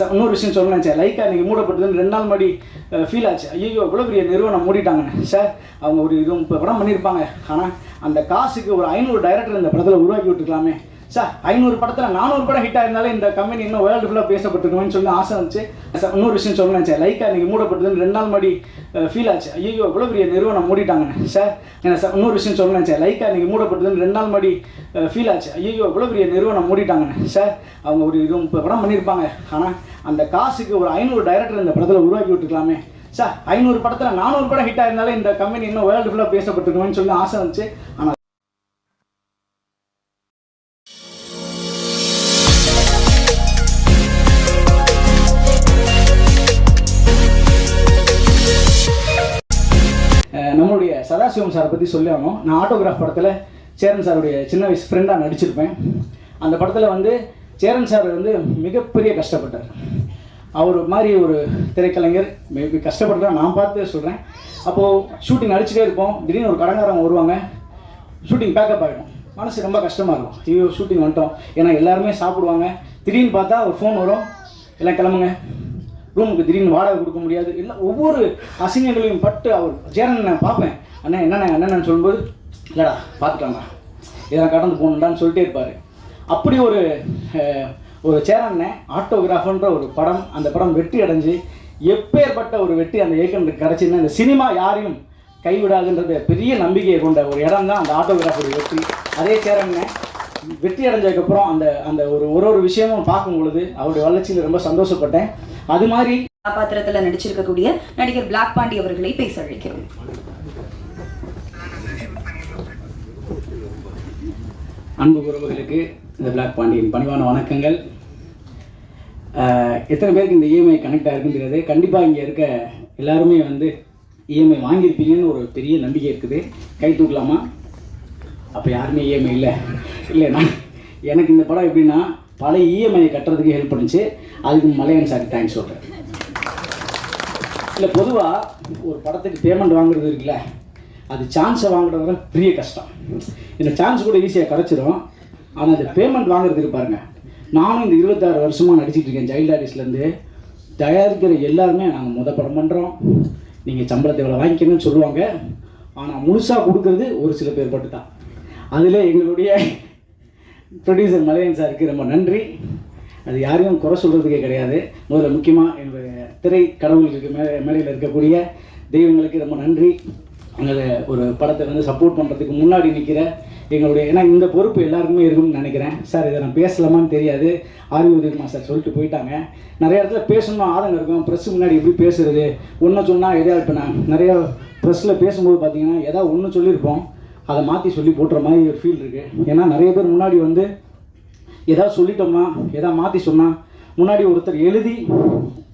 Sir இன்னொரு விஷயம் சொல்லணும் சார் லைக்கா நீங்கள் மூடப்பட்டதுன்னு ரெண்டு நாள் முன்னாடி ஃபீல் ஆச்சு. ஐயோ இவ்வளோ பெரிய நிறுவனம் மூடிட்டாங்கண்ணே சார் அவங்க ஒரு இது முப்பது படம் பண்ணியிருப்பாங்க ஆனால் அந்த காசுக்கு ஒரு ஐநூறு டைரக்டர் இந்த படத்தில் உருவாக்கி விட்டுருக்கலாமே. சார் ஐநூறு படத்தில் நானூறு படம் ஹிட் ஆயிருந்தாலும் இந்த கம்பெனி இன்னும் வேர்ல்டு ஃபுல்லாக பேசப்பட்டிருக்கணும்னு சொல்லி ஆசை வந்துச்சு. சார் இன்னொரு விஷயம் சொல்லணும் சார் லைக்காக நீங்கள் மூடப்பட்டதுன்னு ரெண்டு நாள் மாதிரி ஃபீல் ஆச்சு. ஐயோ இவ்வளோ பெரிய நிறுவனம் மூடிட்டாங்கண்ணே சார் என்ன சார் இன்னொரு விஷயம் சொல்லணும் சார் லைக்காக நீங்கள் மூடப்பட்டதுன்னு ரெண்டு நாள் மாதிரி ஃபீல் ஆச்சு. ஐயோ இவ்வளோ பெரிய நிறுவனம் மூடிட்டாங்கண்ணே சார் அவங்க ஒரு இது முப்பது படம் பண்ணியிருப்பாங்க ஆனால் அந்த காசுக்கு ஒரு ஐநூறு டைரக்டர் இந்த படத்தில் உருவாக்கி விட்டுருக்கலாமே. சார் ஐநூறு படத்தில் நானூறு படம் ஹிட் ஆயிருந்தாலும் இந்த கம்பெனி இன்னும் வேர்ல்டு ஃபுல்லாக பேசப்பட்டிருக்கணும்னு சொல்லி ஆசை வந்துச்சு. ஆனால் சதாசிவம் சாரை பற்றி சொல்லி ஆகணும். நான் ஆட்டோகிராஃப் படத்தில் சேரன் சாருடைய சின்ன வயசு ஃப்ரெண்டாக நடிச்சிருப்பேன். அந்த படத்தில் வந்து சேரன் சார் வந்து மிகப்பெரிய கஷ்டப்பட்டார். அவர் மாதிரி ஒரு திரைக்கலைஞர். மேபி கஷ்டப்பட்டு நான் பார்த்து சொல்கிறேன் அப்போது ஷூட்டிங் நடிச்சிட்டே இருப்போம். திடீர்னு ஒரு கடங்காரங்க வருவாங்க. ஷூட்டிங் பேக்கப் ஆகிடும் மனசு ரொம்ப கஷ்டமாக இருக்கும். ஐயோ ஷூட்டிங் வந்துட்டோம். ஏன்னா எல்லாருமே சாப்பிடுவாங்க. திடீர்னு பார்த்தா ஒரு ஃபோன் வரும். எல்லாம் கிளம்புங்க. ரூமுக்கு திடீர்னு வாடகை கொடுக்க முடியாது. இல்லை ஒவ்வொரு அசிங்கங்களையும் பட்டு அவர் சேரன் நான் பார்ப்பேன். அண்ணன் என்னண்ணே என்னென்னு சொல்லும்போது இல்லைடா பார்த்துக்கலாம்டா. இதெல்லாம் கடந்து போகணுண்டான்னு சொல்லிட்டே இருப்பார். அப்படி ஒரு ஒரு சேரண்ணே ஆட்டோகிராஃபன்ற ஒரு படம் அந்த படம் வெற்றி அடைஞ்சு எப்பேற்பட்ட ஒரு வெற்றி அந்த இயக்குனருக்கு கிடச்சின்னா இந்த சினிமா யாரையும் கைவிடாதுன்றது பெரிய நம்பிக்கையை கொண்ட ஒரு இடம் தான் அந்த ஆட்டோகிராஃபுடைய வெற்றி. அதே சேரண்ணே வெற்றி அடைஞ்சதுக்கப்புறம் அந்த அந்த ஒரு ஒரு ஒரு விஷயமும் பார்க்கும் பொழுது அவருடைய வளர்ச்சியில் ரொம்ப சந்தோஷப்பட்டேன். அது மாதிரி கதாபாத்திரத்துல நடிச்சிருக்கக்கூடிய நடிகர் பிளாக் பாண்டி அவர்களை பேச அழைக்கிறோம். அன்பு உறவுகளுக்கு இந்த பிளாக் பாண்டியன் பணிவான வணக்கங்கள். எத்தனை பேருக்கு இந்த இஎம்ஐ கனெக்ட் ஆகிருக்குன்னு தெரியாது. கண்டிப்பாக இங்கே இருக்க எல்லாருமே வந்து இஎம்ஐ வாங்கியிருப்பீங்கன்னு ஒரு பெரிய நம்பிக்கை இருக்குது. கை தூக்கலாமா? அப்போ யாருமே இஎம்ஐ இல்லை. இல்லை நான் எனக்கு இந்த படம் எப்படின்னா பழைய இஎம்ஐயை கட்டுறதுக்கு ஹெல்ப் பண்ணுச்சு. அதுக்கு மலையன் சார் தேங்க்ஸ் சொல்கிறேன் இல்லை பொதுவாக ஒரு படத்துக்கு பேமெண்ட் வாங்குறது இருக்குல்ல அது சான்ஸை வாங்குறது பெரிய கஷ்டம். இந்த சான்ஸ் கூட ஈஸியாக கிடச்சிரும். ஆனால் அந்த பேமெண்ட் வாங்குறதுக்கு பாருங்கள் நானும் இந்த இருபத்தாறு வருஷமாக நடிச்சிட்டு இருக்கேன் சைல்ட் ஆர்டிஸ்ட்லேருந்து தயாரிக்கிற எல்லாருமே நாங்கள் முத படம் பண்ணுறோம் நீங்கள் சம்பளத்தை இவ்வளோ வாங்கிக்கணும்னு சொல்லுவாங்க. ஆனால் முழுசாக கொடுக்கறது ஒரு சில பேர் மட்டும் தான் அதில் எங்களுடைய ப்ரொடியூசர் மலையன் சாருக்கு ரொம்ப நன்றி. அது யாரையும் குறை சொல்கிறதுக்கே கிடையாது. முதல்ல முக்கியமாக என்னுடைய திரை கடவுளுக்கு மேலே மேலையில் இருக்கக்கூடிய தெய்வங்களுக்கு ரொம்ப நன்றி. எங்களை ஒரு படத்தை வந்து சப்போர்ட் பண்ணுறதுக்கு முன்னாடி நிற்கிற எங்களுடைய ஏன்னா இந்த பொறுப்பு எல்லாருக்குமே இருக்கும்னு நினைக்கிறேன். சார் இதை நான் பேசலாமான்னு தெரியாது. ஆர்வி உதயகுமார் சார் சொல்லிட்டு போயிட்டாங்க. நிறைய இடத்துல பேசணும் ஆதங்கம் இருக்கும். ப்ரெஸ் முன்னாடி எப்படி பேசுறது? ஒன்று சொன்னால் எதாவது இப்போ நான் நிறைய ப்ரெஸ்ஸில் பேசும்போது பார்த்தீங்கன்னா ஏதாவது ஒன்று சொல்லியிருப்போம். அதை மாற்றி சொல்லி போட்டுற மாதிரி ஒரு ஃபீல் இருக்குது ஏன்னா நிறைய பேர் முன்னாடி வந்து எதாவது சொல்லிட்டோம்னா எதாவது மாற்றி சொன்னால் முன்னாடி ஒருத்தர் எழுதி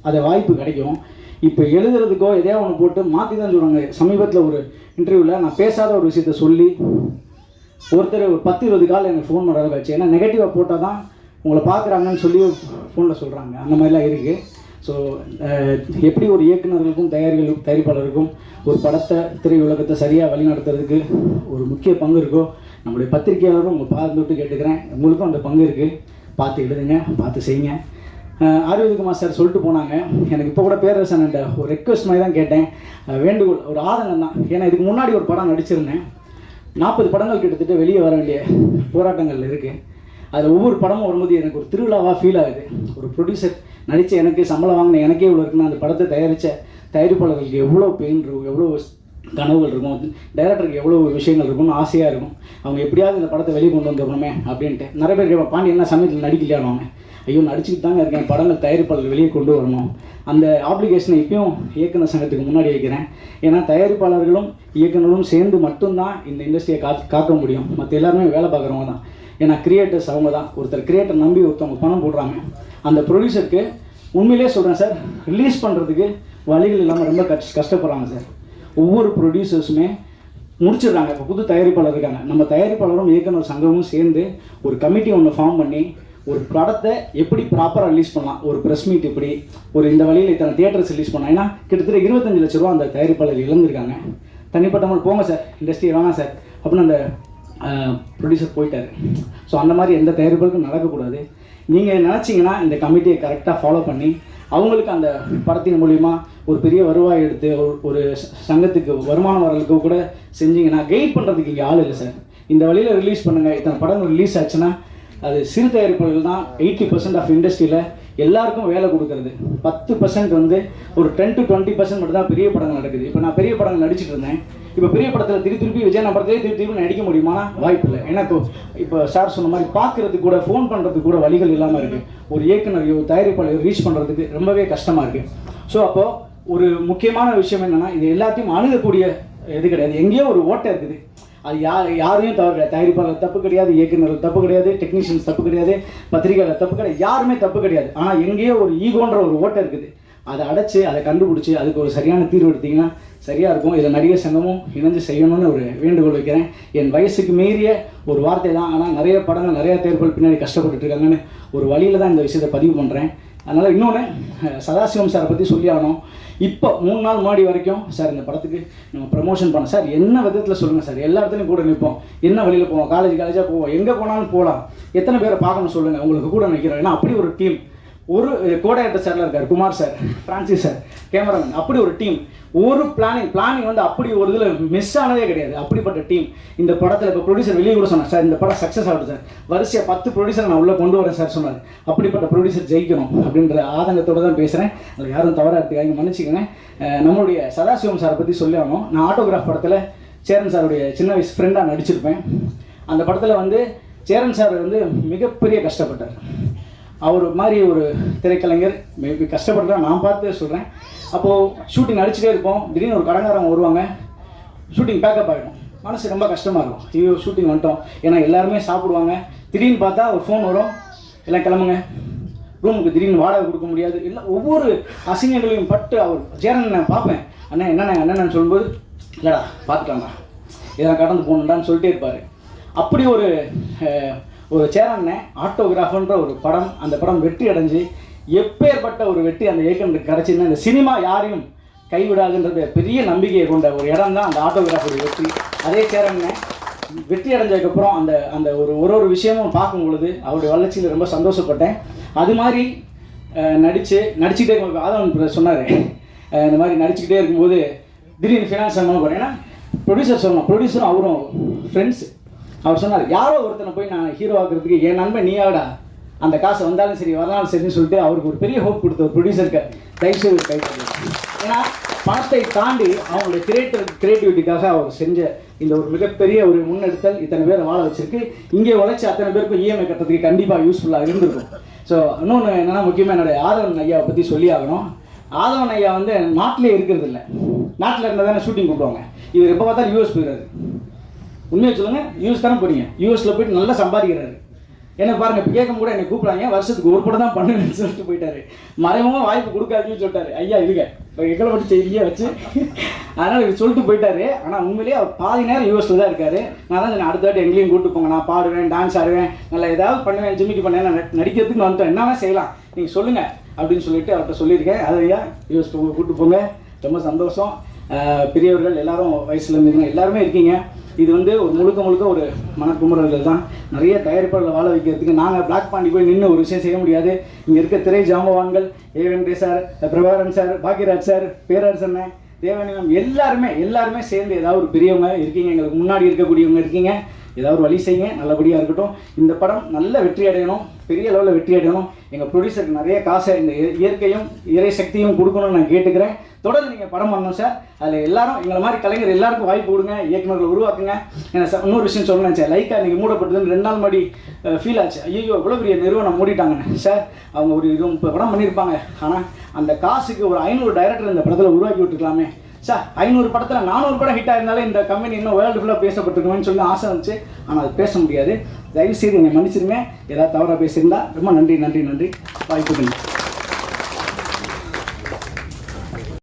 அதை வாய்ப்பு கிடைக்கும். இப்போ எழுதுறதுக்கோ எதையா ஒன்று போட்டு மாற்றி தான் சொல்கிறாங்க சமீபத்தில் ஒரு இன்டர்வியூவில் நான் பேசாத ஒரு விஷயத்த சொல்லி ஒருத்தர் ஒரு பத்து இருபது கால் எனக்கு ஃபோன் பண்ணுறது வச்சு ஏன்னா நெகட்டிவாக போட்டால் தான் உங்களை பார்க்குறாங்கன்னு சொல்லி ஃபோனில் சொல்கிறாங்க அந்த மாதிரிலாம் இருக்குது ஸோ uh, எப்படி ஒரு இயக்குனர்களுக்கும் தயாரிகளுக்கும் தயாரிப்பாளருக்கும் ஒரு படத்தை திரையுலகத்தை சரியாக வழிநடத்துறதுக்கு ஒரு முக்கிய பங்கு இருக்கோ நம்முடைய பத்திரிகையாளரும் உங்கள் பார்த்துட்டு கேட்டுக்கிறேன். உங்களுக்கும் அந்த பங்கு இருக்குது பார்த்து எழுதுங்க பார்த்து செய்யுங்க. ஆரோக்கியகுமார் சார் சொல்லிட்டு போனாங்க. எனக்கு இப்போ கூட பேரரசன் ஒரு ரெக்வஸ்ட் மாதிரி தான் கேட்டேன். வேண்டுகோள் ஒரு ஆதங்கம் தான். ஏன்னா இதுக்கு முன்னாடி ஒரு படம் நடிச்சிருந்தேன். நாற்பது படங்கள் கிட்டத்தட்ட வெளியே வர வேண்டிய போராட்டங்கள் இருக்குது அதில் ஒவ்வொரு படமும் வரும்போது எனக்கு ஒரு திருவிழாவாக ஃபீல் ஆகுது. ஒரு ப்ரொடியூசர் நடித்த எனக்கு சம்பளம் வாங்கின எனக்கே இவ்வளோ இருக்குன்னா அந்த படத்தை தயாரித்த தயாரிப்பாளர்களுக்கு எவ்வளோ பெயின் இருக்கும் எவ்வளோ கனவுகள் இருக்கும் டைரக்டருக்கு எவ்வளோ விஷயங்கள் இருக்கும்னு ஆசையாக இருக்கும். அவங்க எப்படியாவது இந்த படத்தை வெளியே கொண்டு வந்துடணுமே அப்படின்ட்டு. நிறைய பேர் கேட்பாங்க பாண்டி என்ன சமயத்தில் நடிக்கலையானவங்க ஐயோ நடிச்சுக்கிட்டு தாங்க இருக்கேன். படங்கள் தயாரிப்பாளர்கள் வெளியே கொண்டு வரணும். அந்த ஆப்ளிகேஷனை இப்பயும் இயக்குனர் சங்கத்துக்கு முன்னாடி வைக்கிறேன். ஏன்னா தயாரிப்பாளர்களும் இயக்குனரும் சேர்ந்து மட்டும்தான் இந்த இண்டஸ்ட்ரியை கா காக்க முடியும். மற்ற எல்லாருமே வேலை பார்க்குறவங்க தான். ஏன்னா கிரியேட்டர்ஸ் அவங்க தான் ஒருத்தர் கிரியேட்டர் நம்பி ஒருத்தவங்க பணம் போடுறாங்க. அந்த ப்ரொடியூசருக்கு உண்மையிலே சொல்கிறேன் சார் ரிலீஸ் பண்ணுறதுக்கு வழிகள் இல்லாமல் ரொம்ப கஷ் கஷ்டப்படுறாங்க சார். ஒவ்வொரு ப்ரொடியூசர்ஸுமே முடிச்சிடுறாங்க. இப்போ புது தயாரிப்பாளர் இருக்காங்க. நம்ம தயாரிப்பாளரும் இயக்குனர் சங்கமும் சேர்ந்து ஒரு கமிட்டி ஒன்று ஃபார்ம் பண்ணி ஒரு படத்தை எப்படி ப்ராப்பராக ரிலீஸ் பண்ணலாம்? ஒரு ப்ரெஸ் மீட் இப்படி ஒரு இந்த வழியில் இத்தனை தியேட்டர்ஸ் ரிலீஸ் பண்ணலாம்? ஏன்னா கிட்டத்தட்ட இருபத்தஞ்சு லட்ச ரூபா அந்த தயாரிப்பாளர் இழந்திருக்காங்க. தனிப்பட்டவங்க போங்க சார். இண்டஸ்ட்ரி வேணாம் சார். அப்படின்னு அந்த ப்ரொடியூசர் போயிட்டார். ஸோ அந்த மாதிரி எந்த தயாரிப்புகளுக்கும் நடக்கக்கூடாது. நீங்கள் நினச்சிங்கன்னா இந்த கமிட்டியை கரெக்டாக ஃபாலோ பண்ணி அவங்களுக்கு அந்த படத்தின் மூலிமா ஒரு பெரிய வருவாய் எடுத்து ஒரு ஒரு சங்கத்துக்கு வருமானம் வரலுக்கு கூட செஞ்சீங்கன்னா கைட் பண்ணுறதுக்கு இங்கே ஆள் இல்லை சார். இந்த வழியில் ரிலீஸ் பண்ணுங்கள் இத்தனை படங்கள் ரிலீஸ் ஆச்சுன்னா அது சிறு தயாரிப்புகள் தான் எயிட்டி பர்சன்ட் ஆஃப் இண்டஸ்ட்ரியில் எல்லாருக்கும் வேலை கொடுக்கறது. பத்து பர்சன்ட் வந்து ஒரு டென் டு டுவெண்ட்டி பர்சன்ட் மட்டும் தான் பெரிய படங்கள் நடக்குது. இப்போ நான் பெரிய படங்கள் நடிச்சிட்டு இருந்தேன். இப்போ பெரிய படத்தில் திருப்பி திருப்பி விஜய் படத்திலே திருப்பி திருப்பி நடிக்க முடியுமானா வாய்ப்பு இல்லை ஏன்னா இப்போ சார் சொன்ன மாதிரி பார்க்கறதுக்கு கூட ஃபோன் பண்ணுறதுக்கு கூட வழிகள் இல்லாமல் இருக்குது ஒரு இயக்குனரையோ தயாரிப்பாளையோ ரீச் பண்ணுறதுக்கு ரொம்பவே கஷ்டமாக இருக்குது ஸோ அப்போது ஒரு முக்கியமான விஷயம் என்னென்னா இது எல்லாத்தையும் அணுகக்கூடிய இது கிடையாது. எங்கேயோ ஒரு ஓட்டை இருக்குது. அது யார் யாரையும் தவறு கிடையாது. தயாரிப்பாளர் தப்பு கிடையாது இயக்குநர்கள் தப்பு கிடையாது டெக்னீஷியன்ஸ் தப்பு கிடையாது பத்திரிகையாளர் தப்பு கிடையாது யாருமே தப்பு கிடையாது. ஆனால் எங்கேயோ ஒரு ஈகோன்ற ஒரு ஓட்டை இருக்குது. அதை அடைச்சு அதை கண்டுபிடிச்சி அதுக்கு ஒரு சரியான தீர்வு எடுத்தீங்கன்னா சரியாக இருக்கும். இதை நடிகர் சங்கமும் இணைஞ்சு செய்யணும்னு ஒரு வேண்டுகோள் வைக்கிறேன். என் வயசுக்கு மீறிய ஒரு வார்த்தை தான். ஆனால் நிறைய படங்கள் நிறைய தேர்வுகள் பின்னாடி கஷ்டப்பட்டுட்டு இருக்காங்கன்னு ஒரு வழியில் தான் இந்த விஷயத்தை பதிவு பண்ணுறேன் அதனால் இன்னொன்று சதாசிவம் சாரை பற்றி சொல்லி ஆகணும். இப்போ மூணு நாள் முன்னாடி வரைக்கும் சார் இந்த படத்துக்கு நம்ம ப்ரமோஷன் பண்ண சார் என்ன விதத்தில் சொல்லுங்கள் சார்? எல்லா இடத்துலையும் கூட நிற்போம் என்ன வழியில் போவோம்? காலேஜ் காலேஜாக போவோம். எங்கே போனாலும் போகலாம் எத்தனை பேரை பார்க்கணும் சொல்லுங்கள் உங்களுக்கு கூட நிற்கிறோம் ஏன்னா அப்படி ஒரு டீம் ஒரு கோடையாட்ட சார்ல இருக்கார் Kumar sir Francis sir cameraman அப்படி ஒரு டீம் ஒரு பிளானிங் பிளானிங் வந்து அப்படி ஒரு இதில் மிஸ் ஆனதே கிடையாது. அப்படிப்பட்ட டீம் இந்த படத்தில் இப்போ ப்ரொடியூசர் வெளியே கூட சொன்னார் சார் இந்த படம் சக்ஸஸ் ஆகுது சார் வரிசையாக பத்து ப்ரொடியூசர் நான் உள்ளே கொண்டு வரேன் சார் சொன்னார். அப்படிப்பட்ட ப்ரொடியூசர் ஜெயிக்கணும் அப்படின்ற ஆதங்கத்தோடு தான் பேசுகிறேன் அதில் யாரும் தவறாக எடுத்துக்காங்க மன்னிச்சுக்கோங்க. நம்மளுடைய சதாசிவம் சாரை பற்றி சொல்லி ஆகணும். நான் ஆட்டோகிராஃப் படத்தில் சேரன் சாருடைய சின்ன வயசு ஃப்ரெண்டாக நடிச்சிருப்பேன். அந்த படத்தில் வந்து சேரன் சார் வந்து மிகப்பெரிய கஷ்டப்பட்டார். அவர் மாதிரி ஒரு திரைக்கலைஞர் மேபி கஷ்டப்படுறா நான் பார்த்து சொல்கிறேன் அப்போது ஷூட்டிங் நடிச்சுட்டே இருப்போம். திடீர்னு ஒரு கடங்காரங்க வருவாங்க. ஷூட்டிங் பேக்கப் ஆகிடும் மனசு ரொம்ப கஷ்டமாக இருக்கும். ஐயோ ஷூட்டிங் வந்துட்டோம். ஏன்னா எல்லாருமே சாப்பிடுவாங்க. திடீர்னு பார்த்தா ஒரு ஃபோன் வரும். எல்லாம் கிளம்புங்க. ரூமுக்கு திடீர்னு வாடகை கொடுக்க முடியாது. இல்லை ஒவ்வொரு அசிங்கங்களையும் பட்டு அவர் சேரன் நான் பார்ப்பேன். அண்ணா என்னண்ணே என்னென்னு சொல்லும்போது இல்லைடா பார்த்துக்கலாம்டா. இதெல்லாம் கடந்து போகணுண்டான்னு சொல்லிட்டே இருப்பார். அப்படி ஒரு ஒரு சேரண்ணே ஆட்டோகிராஃபன்ற ஒரு படம் அந்த படம் வெற்றி அடைஞ்சு எப்பேற்பட்ட ஒரு வெற்றி அந்த இயக்குனருக்கு கிடச்சின்னா இந்த சினிமா யாரையும் கைவிடாதுன்றது பெரிய நம்பிக்கையை கொண்ட ஒரு இடம் தான் அந்த ஆட்டோகிராஃபுடைய வெற்றி. அதே சேரண்ணே வெற்றி அடைஞ்சதுக்கப்புறம் அந்த அந்த ஒரு ஒரு ஒரு விஷயமும் பார்க்கும் பொழுது அவருடைய வளர்ச்சியில் ரொம்ப சந்தோஷப்பட்டேன். அது மாதிரி நடித்து நடிச்சுக்கிட்டே இருக்கும் ஆதவன் சொன்னார். இந்த மாதிரி நடிச்சுக்கிட்டே இருக்கும்போது திடீர்னு ஃபினான்ஸ் சம்பந்தம் போகிறேன் ஏன்னா ப்ரொடியூசர் சொல்லணும் ப்ரொடியூசரும் அவரும் ஃப்ரெண்ட்ஸ் அவர் சொன்னார் யாரோ ஒருத்தனை போய் நான் ஹீரோ ஆக்குறதுக்கு என் நண்பன் நீயாடா? அந்த காசு வந்தாலும் சரி வரலாலும் சரின்னு சொல்லிட்டு அவருக்கு ஒரு பெரிய ஹோப் கொடுத்த ஒரு ப்ரொடியூசருக்கு தயவுசெய்து ஒரு கை ஏன்னா பணத்தை தாண்டி அவங்களுடைய கிரியேட்டர் கிரியேட்டிவிட்டிக்காக அவர் செஞ்ச இந்த ஒரு மிகப்பெரிய ஒரு முன்னெடுத்தல் இத்தனை பேரை வாழ வச்சிருக்கு. இங்கே உழைச்சி அத்தனை பேருக்கும் இஎம்ஐ கட்டுறதுக்கு கண்டிப்பாக யூஸ்ஃபுல்லாக இருந்திருக்கும். ஸோ இன்னொன்று என்னென்னா முக்கியமாக என்னுடைய ஆதவன் ஐயாவை பற்றி சொல்லி ஆகணும். ஆதவன் ஐயா வந்து நாட்டிலே இருக்கிறது இல்லை நாட்டில் இருந்தால் தானே ஷூட்டிங் கூப்பிடுவாங்க. இவர் எப்போ பார்த்தாலும் யூஎஸ் போயிடுறாரு உண்மையை சொல்லுங்க யூஎஸ் தானே போனீங்க யூஎஸ்ல போயிட்டு நல்லா சம்பாதிக்கிறாரு. என்ன பாருங்க இப்போ கேட்கும் கூட என்னை கூப்பிடாங்க வருஷத்துக்கு ஒரு படம் தான் பண்ணுன்னு சொல்லிட்டு போயிட்டாரு. மறைமுகமாக வாய்ப்பு கொடுக்காதுன்னு சொல்லிட்டாரு. ஐயா இதுங்க இப்போ எங்களை மட்டும் செய்தியே வச்சு. அதனால் இது சொல்லிட்டு போயிட்டாரு. ஆனால் உண்மையிலேயே அவர் பாதி நேரம் யூஎஸ்ல தான் இருக்காரு. நான் தான் அடுத்த வாட்டி எங்கேயும் கூப்பிட்டு போங்க. நான் பாடுவேன் டான்ஸ் ஆடுவேன். நல்லா ஏதாவது பண்ணுவேன் ஜிம்மிக்கு பண்ணுவேன். நான் நடி- நடிக்கிறதுக்கு வந்துட்டோம் என்ன செய்யலாம். நீங்கள் சொல்லுங்கள் அப்படின்னு சொல்லிட்டு அவர்கிட்ட சொல்லியிருக்கேன். அது ஐயா யூஎஸ் கூப்பிட்டு போங்க. ரொம்ப சந்தோஷம். பெரியவர்கள் எல்லாரும் வயசுல இருந்தீங்க எல்லாருமே இருக்கீங்க. இது வந்து ஒரு முழுக்க முழுக்க ஒரு மனக்குமுறல்கள் தான். நிறைய தயாரிப்பாளர்களை வாழ வைக்கிறதுக்கு நாங்கள் பிளாக் பாண்டி போய் நின்று ஒரு விஷயம் செய்ய முடியாது. இங்கே இருக்க திரை ஜாம்பவான்கள் A Venkatesh sir Prabhakaran sir Bhagyaraj sir பேரரசண்ணன் தேவனி எல்லாருமே எல்லாருமே சேர்ந்து ஏதாவது ஒரு பெரியவங்க இருக்கீங்க. எங்களுக்கு முன்னாடி இருக்கக்கூடியவங்க இருக்கீங்க. ஏதாவது ஒரு வழி செய்யுங்க நல்லபடியாக இருக்கட்டும். இந்த படம் நல்ல வெற்றி அடையணும் பெரிய லெவலில் வெற்றி அடையணும். எங்கள் ப்ரொடியூசருக்கு நிறைய காசை இந்த இயற்கையும் இறை சக்தியும் கொடுக்கணும்னு நான் கேட்டுக்கிறேன். தொடர்ந்து நீங்கள் படம் பண்ணணும் சார். அதில் எல்லாரும் எங்களை மாதிரி கலைஞர் எல்லாருக்கும் வாய்ப்பு கொடுங்க இயக்குநர்களை உருவாக்குங்க. ஏன்னா சார் இன்னொரு விஷயம் சொல்லணும் சார். லைக்காக இன்றைக்கி மூடப்பட்டதுன்னு ரெண்டு நாள் முன்னாடி ஃபீல் ஆச்சு. ஐயோ இவ்வளோ பெரிய நிறுவனம் மூடிட்டாங்கன்னு சார் அவங்க ஒரு இது இப்போ படம் பண்ணியிருப்பாங்க. ஆனால் அந்த காசுக்கு ஒரு ஐநூறு டைரக்டர் இந்த படத்தில் உருவாக்கி விட்டுருக்கலாமே. சார் ஐநூறு படத்தில் நானூறு படம் ஹிட் ஆயிருந்தாலும் இந்த கம்பெனி இன்னும் வேர்ல்டு ஃபுல்லாக பேசப்பட்டிருக்குமேன்னு சொல்லி ஆசை இருந்துச்சு ஆனால் அது பேச முடியாது. தயவு செய்து என்னை மன்னிச்சிருங்க. ஏதாவது தவறாக பேசியிருந்தா ரொம்ப நன்றி நன்றி நன்றி. வாய்ப்பு